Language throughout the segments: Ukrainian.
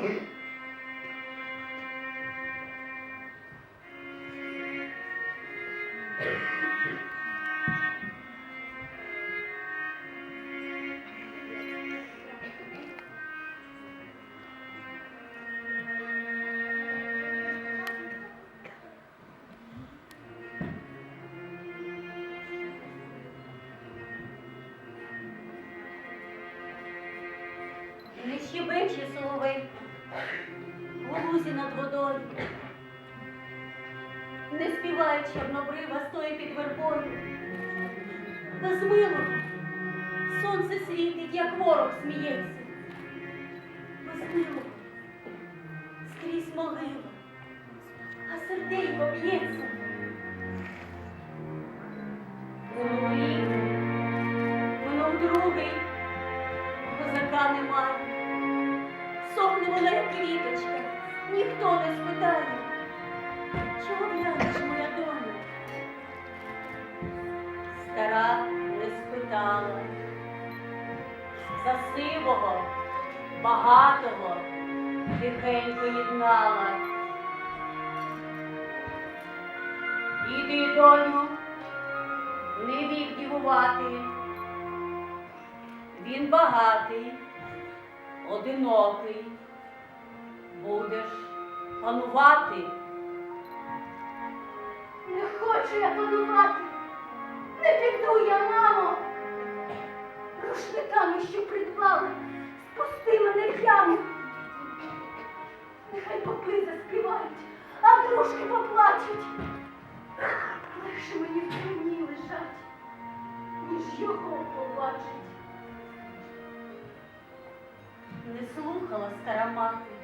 Не щебече соловей водою. Не співає чорнобрива, стоїть під вербою. Безмило сонце світить, як ворог сміється. Безмило скрізь могила, а серденько б'ється. Воно другий, козака немає. Сохне вона, як квіточка, ніхто не спитає. Чого глянеш, моя доня? Стара не спитала. За сивого, багатого тихенько єднала. Іди, доню, не вік дівувати. Він багатий, одинокий. Будеш панувати. Не хочу я панувати, не піду я, мамо. Рушниками, що придбали, спусти мене прямо. Нехай попи заспівають, а дружки поплачуть. Легше мені в труні лежать, ніж його побачить. Не слухала стара мати,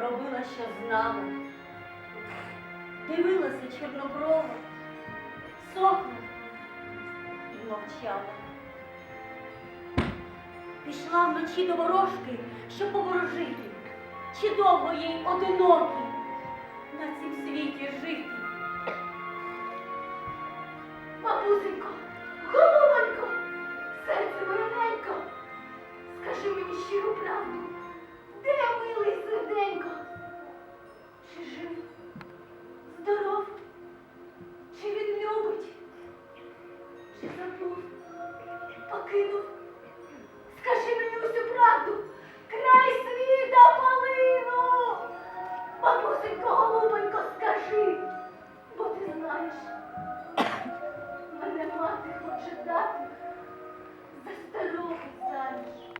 робила, що знала, дивилася чорноброва, сохла і мовчала. Пішла вночі до ворожки, щоб поворожити, чи довго їй одинокій на цім світі жити. Бабусенько, голубонько, серце моє ненько, скажи мені щиру правду. different